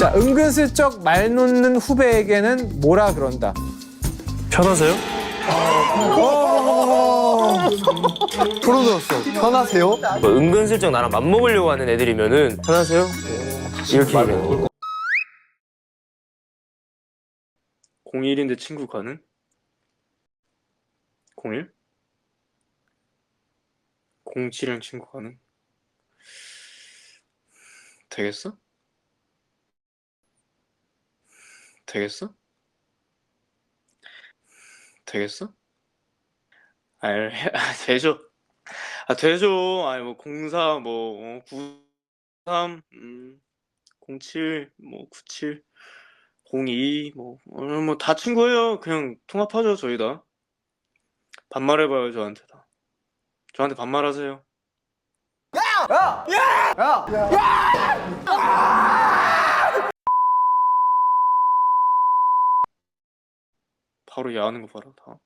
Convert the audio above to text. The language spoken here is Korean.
자, 은근슬쩍 말 놓는 후배에게는 뭐라 그런다. 편하세요? 소름 돋았어. 편하세요? 뭐 은근슬쩍 나랑 맘먹으려고 하는 애들이면은 편하세요? 이렇게 얘기해요 01인데 친구 가능? 01? 07이랑 친구 가능? 되겠어? 되겠어? 되겠어? 아, 되죠. 아, 되죠. 아니, 뭐, 04, 뭐, 어, 93, 음, 07, 뭐, 97, 02, 뭐, 어, 뭐, 다 친구예요. 그냥 통합하죠, 저희 다. 반말해봐요, 저한테 다. 저한테 반말하세요. 바로 야하는 거 봐라, 다.